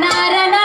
നാരണ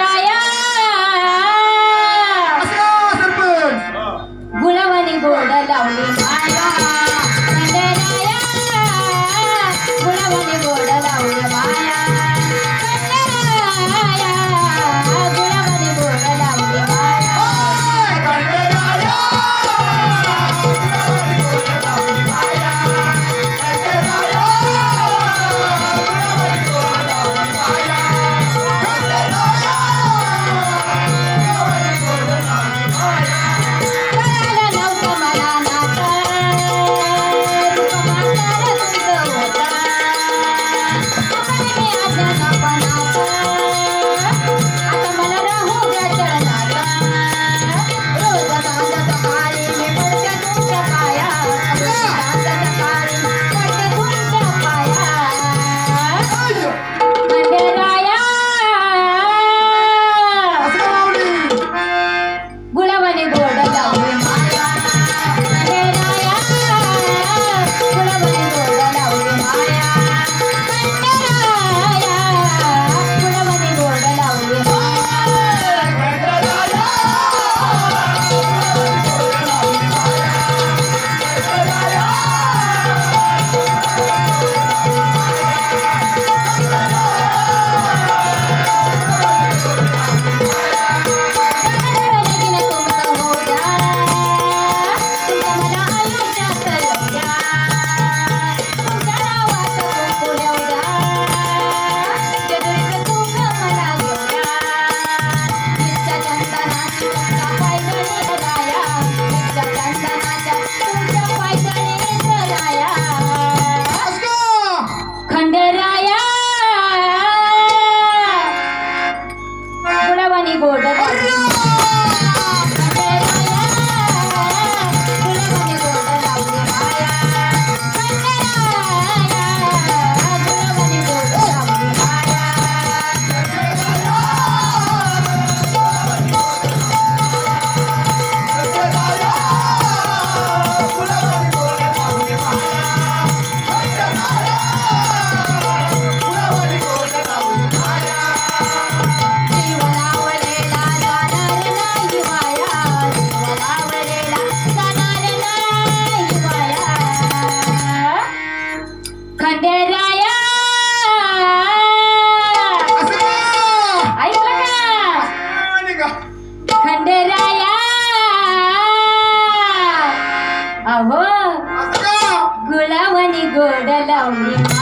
ധന്യരായ पांढराया ऐकलं का? खंडराया अहो गुलावानी गोड लावणी